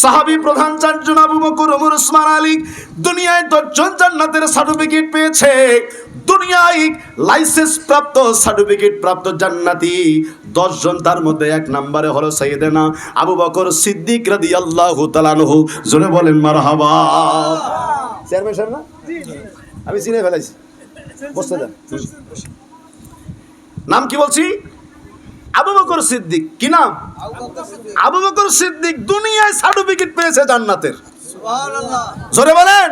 সাহাবী প্রধান চারজন আবু বকর ওমর ওসমান আলী দুনিয়ায় দশজন জান্নাতের সার্টিফিকেট পেয়েছে। দুনিয়ায় লাইসেন্স প্রাপ্ত সার্টিফিকেট প্রাপ্ত জান্নাতি দশজন তার মধ্যে এক নম্বরে হলো সাইয়েদেনা আবু বকর সিদ্দিক রাদিয়াল্লাহু তাআলা আনহু। জোরে বলেন মারহাবা। চেয়ারম্যান সাহেব না? আমি চিনে ফেলাইছি। বসতে দেন। নাম কি বলছি? আবু বকর সিদ্দিক কি নাম? আবু বকর সিদ্দিক দুনিয়ায় সার্টিফিকেট পেয়েছে জান্নাতের। জোরে বলেন?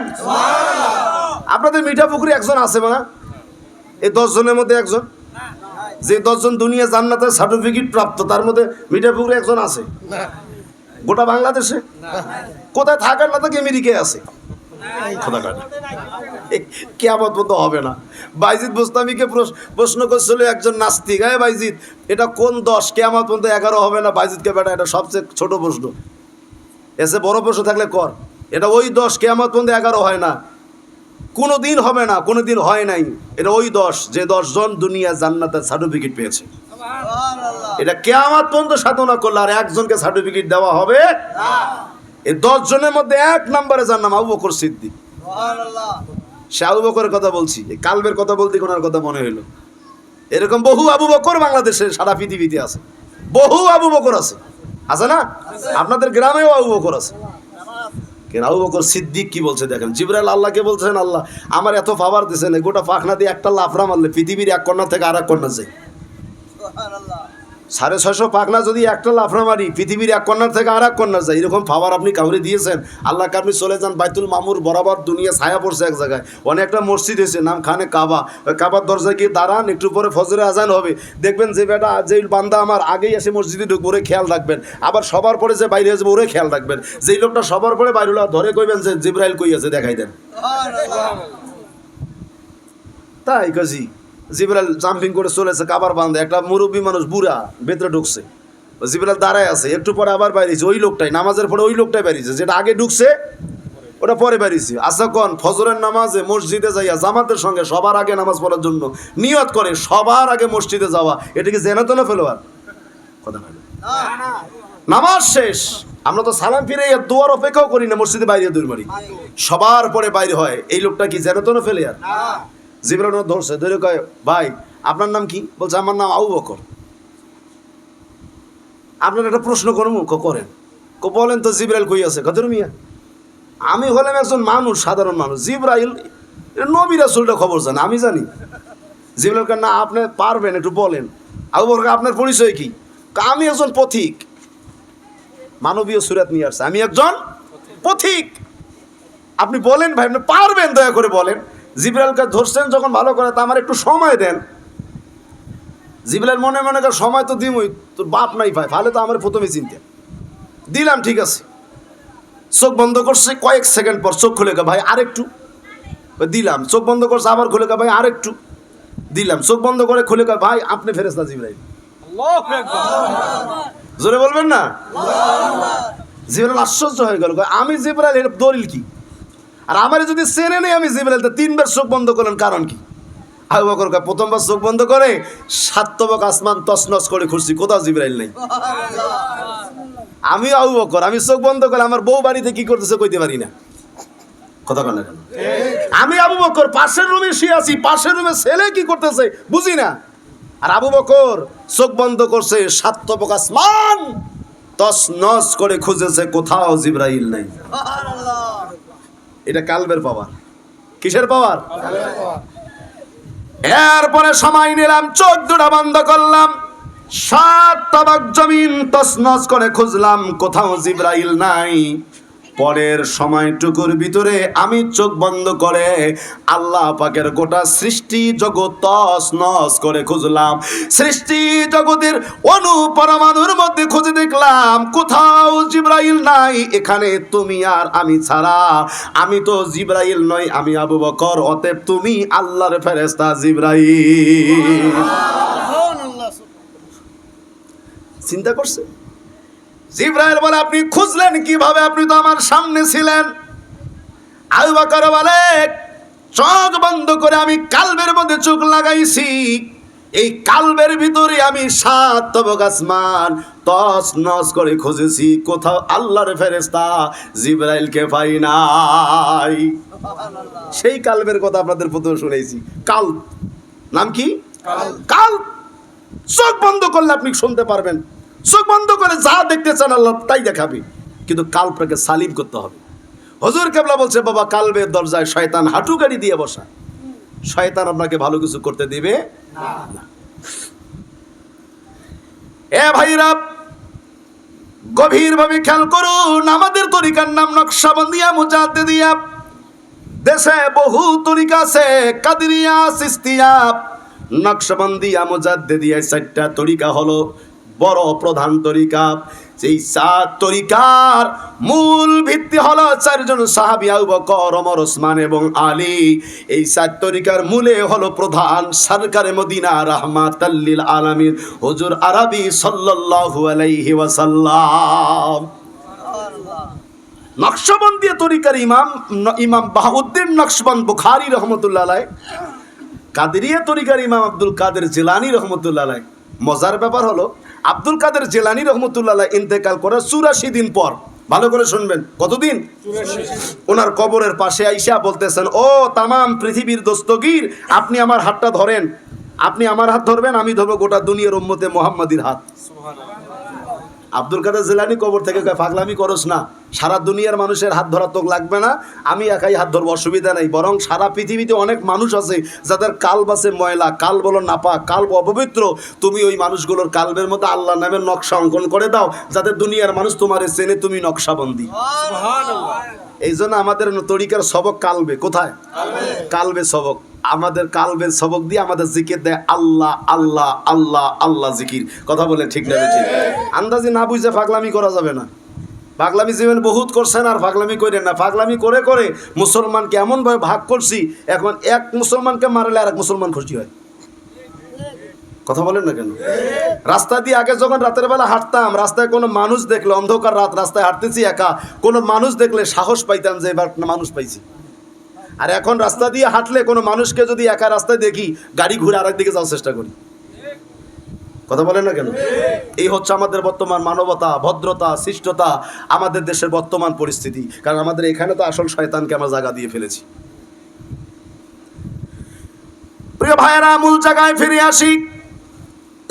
আপনাদের মিঠা পুকুরি একজন আছে মা। এই দশ জনের মধ্যে একজন। যে দশজন দুনিয়া জান্নাতের সার্টিফিকেট প্রাপ্ত তার মধ্যে মিঠা পুকুরি একজন আছে। গোটা বাংলাদেশে? কোথায় থাকার না থাকে আমেরিকায় আছে। খোদাকার কেয়ামত মতো হবে না। বাইজিদ বুস্তামিকে প্রশ্ন করছিল একজন নাস্তিক হ্যাঁ বাইজিদ এটা কোন দশ? কেয়ামত পর্যন্ত এগারো হবে না? বাইজিদকে বেটা এটা সবচেয়ে ছোট প্রশ্ন। এসে বড় প্রশ্ন থাকলে কর এটা ওই দশ কেয়ামত পর্যন্ত এগারো হয় না। কোনো দিন হবে না কোনো দিন হয় নাই। এটা ওই দশ যে দশজন দুনিয়া জান্নাতের সার্টিফিকেট পেয়েছে। এটা কেয়ামত পর্যন্ত সাধনা করলে আর একজনকে সার্টিফিকেট দেওয়া হবে? এই দশ জনের মধ্যে এক নম্বরে যার নাম আবু বকর সিদ্দিক। সে আবু বকরের কথা বলছি কালবের কথা বলতে ওনার কথা মনে হইল। এরকম বহু আবু বকর বাংলাদেশে সারা পৃথিবীতে আছে। বহু আবু বকর আছে। আছে না? আপনাদের গ্রামেও আবু বকর আছে। কেন আবু বকর সিদ্দিক কি বলছে দেখেন? জিবরাইল আল্লাহকে বলছেন, আল্লাহ, আমার এত পাওয়ার দিছেন এই গোটা পাখনা দিয়ে একটা লাফরা মারলে পৃথিবীর এক কন্যা থেকে আর এক কন্যা যায়। সাড়ে ছয়শো পাখনা যদি একটা লাফরা মারি পৃথিবীর এক কর্নার থেকে আর এক কর্নার যায় এরকম পাওয়ার আপনি কাউরে দিয়েছেন? আল্লাহকে আপনি চলে যান বাইতুল মামুর বরাবর দুনিয়া ছায়া পড়ছে এক জায়গায়। অনেকটা মসজিদ হয়েছে নাম খানে কাবা। ওই কাবার দরজায় গিয়ে দাঁড়ান একটু পরে ফজরে আজান হবে। দেখবেন যে বেটা যে বান্দা আমার আগেই এসে মসজিদে ঢুকবো ওরে খেয়াল রাখবেন। আবার সবার পরে যে বাইরে আসবে ওরে খেয়াল রাখবেন। যেই লোকটা সবার পরে বাইরে ধরে কইবেন যে জিব্রাইল কই আছে দেখাই দেন। তাই কাজি। জিবরাল জাম্পিং করে চলেছে কাবার বান্ধে একটা মুরব্বী মানুষ বুড়া, ভেতরে ঢুকছে। জিবরাল দাঁড়ায় আছে, একটু পরে আবার বাইরেছে ওই লোকটাই, নামাজের পরে ওই লোকটাই বেরিয়েছে, যেটা আগে ঢুকছে, ওটা পরে বেরিয়েছে। আচ্ছা কন, ফজরের নামাজে মসজিদে যাইয়া জামাতের সঙ্গে সবার আগে নামাজ পড়ার জন্য নিয়ত করে, সবার আগে মসজিদে যাওয়া, এটা কি জেনা তো না ফেলোয়ার? কথা নামাজ শেষ, আমরা তো সালাম ফিরে দুয়ার অপেক্ষাও করি না, মসজিদে বাইরে দূর মারি। সবার পরে বাইরে হয়, এই লোকটা কি জেনা তো ফেলে আর জিবরান ধরছে, ধরে কয়, ভাই, আপনার নাম কি? বলছে, আমার নাম আউ বকর। আপনার একটা প্রশ্ন করেন, ক বলেন তো জিব্রাইল কই আছে? কত মিয়া। আমি হলাম একজন মানুষ, সাধারণ মানুষ। জিব্রাইল নবী রাসুলটা খবর জানে, আমি জানি। জিব্রাইল না, আপনি পারবেন, একটু বলেন। আবু বকর আপনার পরিচয় কি, আমি একজন পথিক। মানবীয় সুরাত নিয়ে আসছে, আমি একজন পথিক। আপনি বলেন, ভাই, আপনি পারবেন, দয়া করে বলেন। জিব্রাইলকে ধরছেন যখন ভালো করে তা আমার একটু সময় দেন। জিব্রাইল মনে মনে করে সময় তো দিমই তোর বাপ নাই ভাই ভালো তো আমার প্রথমে চিনতে দিলাম ঠিক আছে। চোখ বন্ধ করছে কয়েক সেকেন্ড পর চোখ খুলে গে ভাই আরেকটু। দিলাম চোখ বন্ধ করছে আবার খুলে গে ভাই আরেকটু। দিলাম চোখ বন্ধ করে খুলে গে ভাই আপনি ফেরেস্তা জিব্রাইল। জোরে বলবেন না? জিব্রাইল আশ্চর্য হয়ে গেল আমি জিব্রাইল এর দলিল কি? আর আমার যদি চেনে নেই আমি জিব্রাইল, তা তিনবার চোখ বন্ধ করলেন কারণ কি? আবু বকর প্রথমবার চোখ বন্ধ করে সাতবক আসমান তসনস করে খুঁজছি, কোথাও জিব্রাইল নেই। আমি আবু বকর, আমি চোখ বন্ধ করে আমার বউ বাড়িতে কি করতেছে কইতে পারি না। কথা কেন আমি আবু বকর, পাশের রুমে শুয়ে আছি, পাশের রুমে ছেলে কি করতেছে বুঝি না। আর আবু বকর চোখ বন্ধ করছে সাতবক আসমান তস নস করে খুঁজেছে, কোথাও জিব্রাইল নাই। এটা কালবের পাওয়ার। কিসের পাওয়ার? এরপরে সময় নিলাম চোখ দুটা বন্ধ করলাম। সাত তবক জমিন তসনস করে খুঁজলাম কোথাও জিব্রাইল নাই। পরের সময়টুকুর ভিতরে আমি চোখ বন্ধ করে আল্লাহ পাকের গোটা সৃষ্টি জগৎ তস নস করে খুঁজলাম। সৃষ্টি জগতের অনু পরমাণুর মধ্যে খুঁজে দেখলাম কোথাও জিব্রাইল নাই এখানে তুমি আর আমি ছাড়া। আমি তো জিব্রাইল নই আমি আবু বকর অতএব তুমি আল্লাহর ফেরেস্তা জিব্রাইল। চিন্তা করছে জিব্রাইল বলে আপনি খুঁজলেন কীভাবে? আপনি তো আমার সামনে ছিলেন। আবু বকর বলে চোখ বন্ধ করে আমি কালবের মধ্যে চোখ লাগাইছি। এই কালবের ভিতরে আমি সাত তবক আসমান তস নস করে খুঁজেছি। কোথাও আল্লাহর ফেরেস্তা জিব্রাইলকে পাই নাই। সেই কালবের কথা আপনাদের প্রথমে শুনেছি। কাল নাম কি? কাল। চোখ বন্ধ করলে আপনি শুনতে পারবেন। চোখ বন্ধ করে যা দেখতে চান আল্লাহ তাই দেখাবে। কিন্তু কালটাকে সালিম করতে হবে। হজুর কেবলা বলছে, বাবা, কালবের দরজায় শয়তান হাঁটু গাড়ি দিয়ে বসা। শয়তান আপনাকে ভালো কিছু করতে দিবে। এ ভাইরা, গভীরভাবে খেয়াল করুন, আমাদের তরিকার নাম নকশাবন্দিয়া মুজাদ্দে দিয়া দেশে বহু তরিকা আছে, কাদিরিয়া, সিস্তিয়া। নকশবন্দিয়া মুজাদ্দে দিয়া চারটা তরিকা হলো বড় প্রধান তরিকা। সেই চার তরিকার মূল ভিত্তি হলো চারজন সাহাবী আবু বকর, ওমর, ওসমান এবং আলী। এই চার তরিকার মূলে হলো প্রধান সরকারে মদিনা, রাহমাতাল্লিল আলামিন, হুজুর আরবি সাল্লাল্লাহু আলাইহি ওয়াসাল্লাম। নকশবন্দিয়া তরিকার ইমাম ইমাম বাহাউদ্দিন নকশবন্দ বুখারি রহমতুল্লাহ আলাই কাদেরিয়া তরিকার ইমাম আব্দুল কাদের জেলানি রহমতুল্লাহ আলাই মজার ব্যাপার হলো আব্দুল কাদের জেলানি রহমতুল্লাহ ইন্তেকাল করার চুরাশি দিন পর। ভালো করে শুনবেন। কতদিন? ওনার কবরের পাশে আইসা বলতেছেন, ও তামাম পৃথিবীর দোস্তগির আপনি আমার হাতটা ধরেন। আপনি আমার হাত ধরবেন, আমি ধরবো গোটা দুনিয়ার উম্মতে মোহাম্মদীর হাত। আব্দুল কাদের জেলানি কবর থেকে পাগলামি করস না। সারা দুনিয়ার মানুষের হাত ধরা তোক লাগবে না। আমি একাই হাত ধরবো, অসুবিধা নেই। বরং সারা পৃথিবীতে অনেক মানুষ আছে, যাদের কাল বাসে ময়লা, কাল বলো নাপা, কাল অপবিত্র। তুমি ওই মানুষগুলোর কালবের মতো আল্লাহ নামের নকশা অঙ্কন করে দাও, যাদের দুনিয়ার মানুষ তোমার চেনে তুমি নকশাবন্দি। এই জন্য আমাদের তরিকার সবক কালবে কোথায়? কালবে সবক। আমাদের কালবের সবক দিয়ে আমাদের জিকির দেয় আল্লাহ আল্লাহ আল্লাহ আল্লাহ জিকির। কথা বলে ঠিক না ঠিক আন্দাজি না বুঝে পাগলামি করা যাবে না। পাগলামি জীবন বহুত করছেন আর পাগলামি করেন না। পাগলামি করে করে মুসলমানকে এমনভাবে ভাগ করছি এখন এক মুসলমানকে মারলে আর এক মুসলমান খুশি হয়। কথা বলেন না কেন? রাস্তা দিয়ে আগে যখন রাতের বেলা হাঁটতাম, রাস্তায় কোনো মানুষ দেখলে, অন্ধকার রাত, রাস্তায় হাঁটতেছি একা, কোনো মানুষ দেখলে সাহস পাইতাম যে এবার মানুষ পাইছি। আর এখন রাস্তা দিয়ে হাঁটলে কোনো মানুষকে যদি একা রাস্তায় দেখি, গাড়ি ঘুরে আরেক দিকে যাওয়ার চেষ্টা করি। কথা বলেন না কেন? এই হচ্ছে আমাদের বর্তমান মানবতা, ভদ্রতা শিষ্টতা আমাদের দেশের বর্তমান পরিস্থিতি। কারণ আমাদের এখানে তো আসল শয়তানকে আমরা জায়গা দিয়ে ফেলেছি। প্রিয় ভাইয়েরা, মূল জায়গায় ফিরে আসি।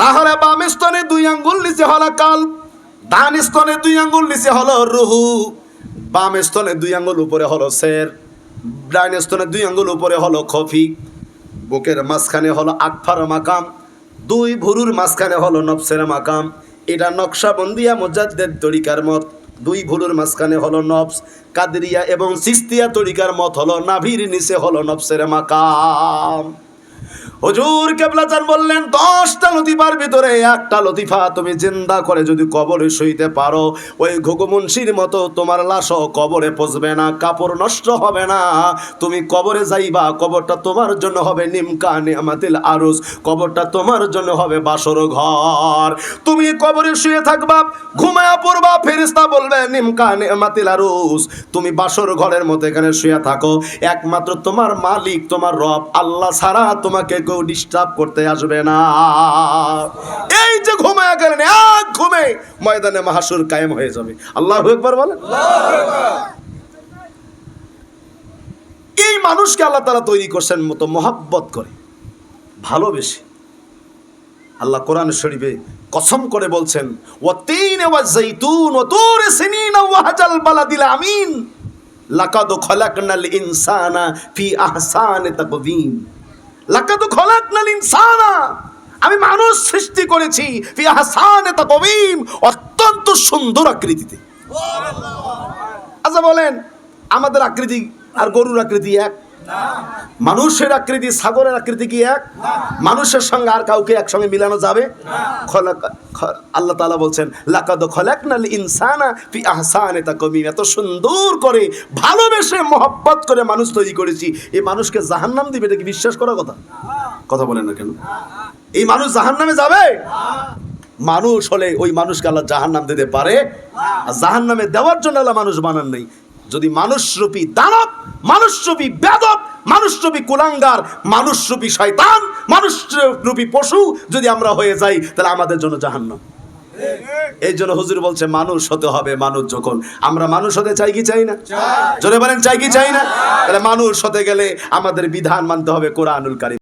তাহলে বাম স্তনে দুই আঙ্গুল, নিচে হলো কাল। ডান স্তনে দুই আঙ্গুল, নিচে হলো রুহু। বাম স্তনে দুই আঙ্গুল, উপরে হলো শের ডান স্তনে দুই আঙ্গুল, উপরে হলো খফি। বুকের মাঝখানে হলো আকফার মাকাম। দুই ভুরুর মাঝখানে হলো নফসের মাকাম। এটা নকশাবন্দিয়া মুজাদ্দের তরিকার মত। দুই ভুরুর মাঝখানে হলো নফস, কাদরিয়া এবং সিস্তিয়া তরিকার মত হলো নাভির নিচে হলো নফসের মাকাম। হুজুর কেবলাচান বললেন, দশটা লতিফার ভিতরে একটা লতিফা তুমি জিন্দা করে যদি কবরে শুইতে পারো, ওই ঘুঘুমুন্সির মতো তোমার লাশও কবরে পচবে না, কাপড় নষ্ট হবে না। তুমি কবরে যাইবা, কবরটা তোমার জন্য হবে নিমকা নিয়ামাতিল আরুস কবরটা তোমার জন্য হবে বাসর ঘর। তুমি কবরে শুয়ে থাকবা, ঘুমায়া পড়বা ফেরিস্তা বলবে নিমকা নিয়ামাতিল আরুস তুমি বাসর ঘরের মতো এখানে শুয়ে থাকো, একমাত্র তোমার মালিক, তোমার রব, আল্লাহ ছাড়া তোমাকে কেউ ডিস্টার্ব করতে আসবে না। এই যে ঘুমায়া গেলেন, এক ঘুমে ময়দানে মাহাসুর কায়েম হয়ে যাবে। আল্লাহ একবার বলেন। এই মানুষকে আল্লাহ তারা তৈরি করছেন মতো মহাব্বত করে, ভালোবেসে। আল্লাহ কোরআন শরীফে কসম করে বলছেন ও তিন ওয়া জাইতুন ও তুর সিনিন ওয়া হাজাল বালাদিল আমিন। লাকাদ খলাকনাল ইনসানা ফি আহসানি তাকওয়িম লাকাদ খলাকনাল ইনসানা। আমি মানুষ সৃষ্টি করেছি অত্যন্ত সুন্দর আকৃতিতে। আচ্ছা বলেন আমাদের আকৃতি আর গরুর আকৃতি এক। মানুষের আকৃতি, সাগরের আকৃতি কি এক? মানুষের সঙ্গে আর কাউকে একসঙ্গে মিলানো যাবে? আল্লাহ তাআলা বলছেন, লাকাদ খলাকনাল ইনসানা ফি আহসানি তাকওয়িম। এত সুন্দর করে, ভালোবেসে মহব্বত করে মানুষ তৈরি করেছি। এই মানুষকে জাহান্নাম দিবে, এটা কি বিশ্বাস করার কথা? কথা বলেন না কেন? এই মানুষ জাহান্নামে যাবে? মানুষ হলে ওই মানুষকে আল্লাহ জাহান্নাম দিতে পারে। আর জাহান্নামে দেওয়ার জন্য আল্লাহ মানুষ বানান নেই। যদি মানুষরূপী দানব মানুষরূপী বেদব মানুষ রূপী কুলাঙ্গার মানুষ রূপী শয়তান মানুষ রূপী পশু যদি আমরা হয়ে যাই তাহলে আমাদের জন্য জাহান্ন এই জন্য হুজুর বলছে মানুষ হতে হবে মানুষ যখন। আমরা মানুষ হতে চাই কি চাই না? জোরে বলেন চাই কি চাই না? তাহলে মানুষ হতে গেলে আমাদের বিধান মানতে হবে কোরআনুল কারিম।